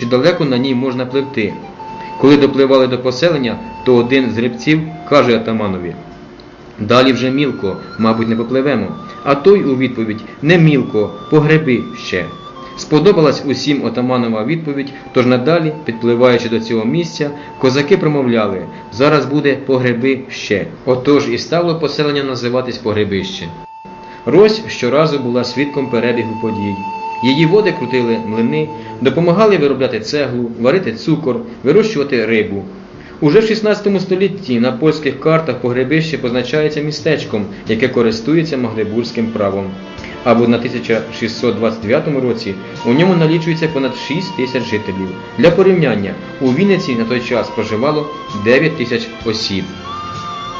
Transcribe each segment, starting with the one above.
чи далеко на ній можна пливти. Коли допливали до поселення, то один з гребців каже атаманові Далі вже мілко, мабуть, не попливемо. А той у відповідь не мілко, погреби ще. Сподобалась усім отаманова відповідь, тож надалі, підпливаючи до цього місця, козаки промовляли зараз буде погреби ще. Отож і стало поселення називатись Погребище. Рось щоразу була свідком перебігу подій. Її води крутили млини, допомагали виробляти цеглу, варити цукор, вирощувати рибу. Уже в 16 столітті на польських картах погребище позначається містечком, яке користується магнебурзьким правом. Або на 1629 році у ньому налічується понад 6 тисяч жителів. Для порівняння, у Вінниці на той час проживало 9 тисяч осіб.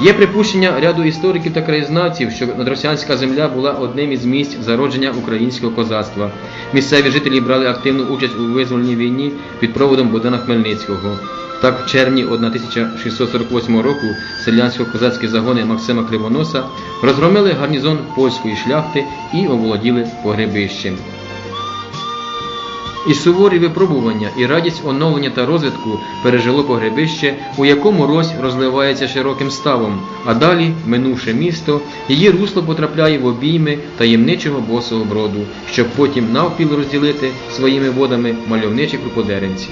Є припущення ряду істориків та краєзнавців, що надросянська земля була одним із місць зародження українського козацтва. Місцеві жителі брали активну участь у визвольній війні під проводом Богдана Хмельницького. Так, в червні 1648 року селянсько-козацькі загони Максима Кривоноса розгромили гарнізон польської шляхти і оволоділи погребищем. І суворі випробування, і радість оновлення та розвитку пережило погребище, у якому Рось розливається широким ставом, а далі, минувши місто, її русло потрапляє в обійми таємничого босого броду, щоб потім навпіл розділити своїми водами мальовничі круподеренці.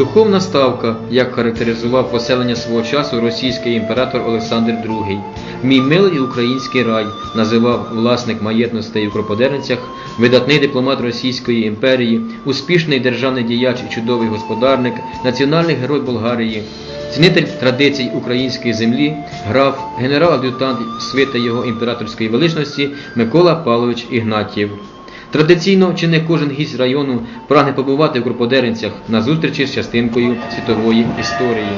Духовна ставка, як характеризував поселення свого часу російський імператор Олександр II. Мій милий український рай називав власник маєтностей у Кроподеренцях, видатний дипломат Російської імперії, успішний державний діяч і чудовий господарник, національний герой Болгарії, цінитель традицій української землі, граф, генерал-ад'ютант свита його імператорської величності Микола Павлович Ігнатів. Традиційно чи не кожен гість району прагне побувати в Кроподеренцях на зустрічі з частинкою світової історії.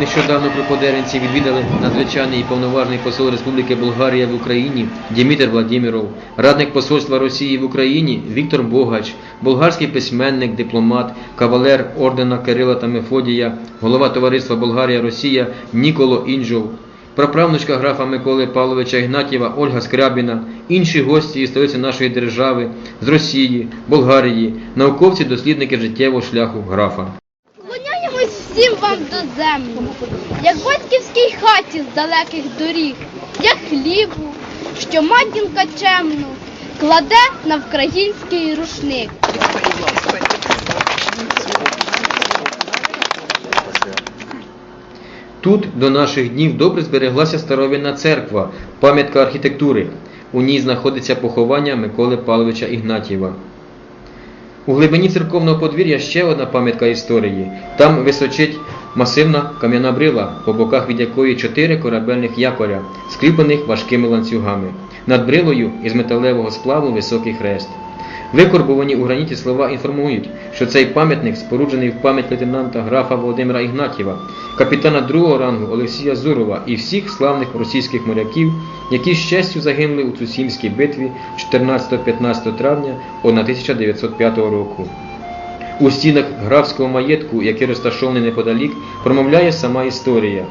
Нещодавно Кроподеренці відвідали надзвичайний і повноважний посол Республіки Болгарія в Україні Дімітр Владіміров, радник посольства Росії в Україні Віктор Богач, болгарський письменник, дипломат, кавалер ордена Кирила та Мефодія, голова товариства Болгарія-Росія Ніколо Інжов, праправнучка графа Миколи Павловича Ігнатєва Ольга Скрябіна, інші гості із столиці нашої держави, з Росії, Болгарії, науковці, дослідники життєвого шляху графа. Склоняємось всім вам до землі, як батьківській хаті з далеких доріг, як хлібу, що матінка чемно кладе на український рушник. Тут до наших днів добре збереглася старовинна церква, пам'ятка архітектури. У ній знаходиться поховання Миколи Павловича Ігнатєва. У глибині церковного подвір'я ще одна пам'ятка історії. Там височить масивна кам'яна брила, по боках від якої чотири корабельних якоря, скріплених важкими ланцюгами. Над брилою із металевого сплаву високий хрест. Викорбувані у граніті слова інформують, що цей пам'ятник споруджений в пам'ять лейтенанта графа Володимира Ігнатєва, капітана другого рангу Олексія Зурова і всіх славних російських моряків, які з честю загинули у Цусімській битві 14-15 травня 1905 року. У стінах графського маєтку, який розташований неподалік, промовляє сама історія.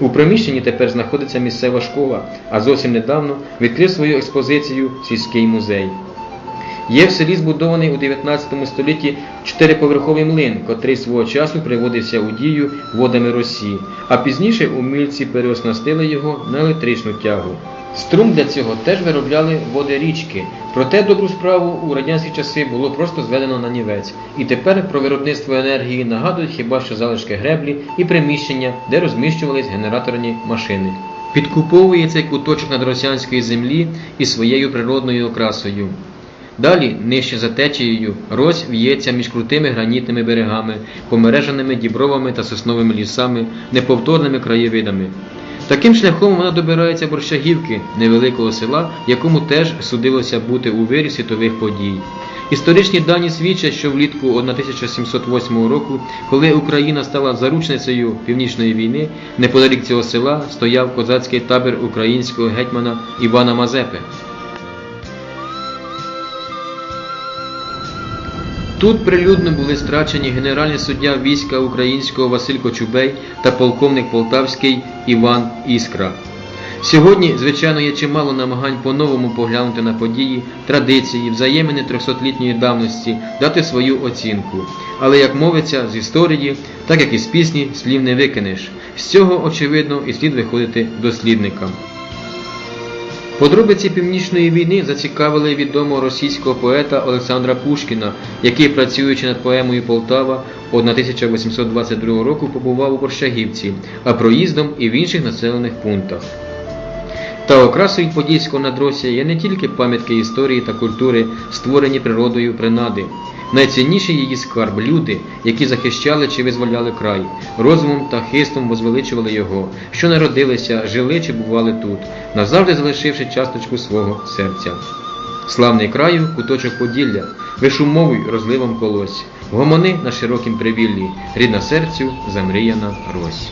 У приміщенні тепер знаходиться місцева школа, а зовсім недавно відкрив свою експозицію сільський музей. Є в селі збудований у 19 столітті чотириповерховий млин, котрий свого часу приводився у дію водами Росії, а пізніше умільці переоснастили його на електричну тягу. Струм для цього теж виробляли води річки, проте добру справу у радянські часи було просто зведено на нівець, і тепер про виробництво енергії нагадують хіба що залишки греблі і приміщення, де розміщувались генераторні машини. Підкуповує цей куточок надросянської землі і своєю природною окрасою. Далі, нижче за течією, Рось в'ється між крутими гранітними берегами, помереженими дібровами та сосновими лісами, неповторними краєвидами. Таким шляхом вона добирається Борщагівки, невеликого села, якому теж судилося бути у вирі світових подій. Історичні дані свідчать, що влітку 1708 року, коли Україна стала заручницею Північної війни, неподалік цього села стояв козацький табір українського гетьмана Івана Мазепи. Тут прилюдно були страчені генеральний суддя війська українського Василь Кочубей та полковник полтавський Іван Іскра. Сьогодні, звичайно, є чимало намагань по-новому поглянути на події, традиції, взаємини 300-літньої давності, дати свою оцінку. Але як мовиться з історії, так як і з пісні, слів не викинеш. З цього, очевидно, і слід виходити дослідникам. Подробиці Північної війни зацікавили відомого російського поета Олександра Пушкіна, який, працюючи над поемою Полтава, од 1822 року побував у Борщагівці, а проїздом і в інших населених пунктах. Та окрасою подільського надросія є не тільки пам'ятки історії та культури, створені природою принади. Найцінніший її скарб люди, які захищали чи визволяли край, розумом та хистом возвеличували його, що народилися, жили чи бували тут, назавжди залишивши часточку свого серця. Славний краю, куточок Поділля, вишумовуй розливом колось, гомони на широкім привіллі, рідна серцю замріяна рось.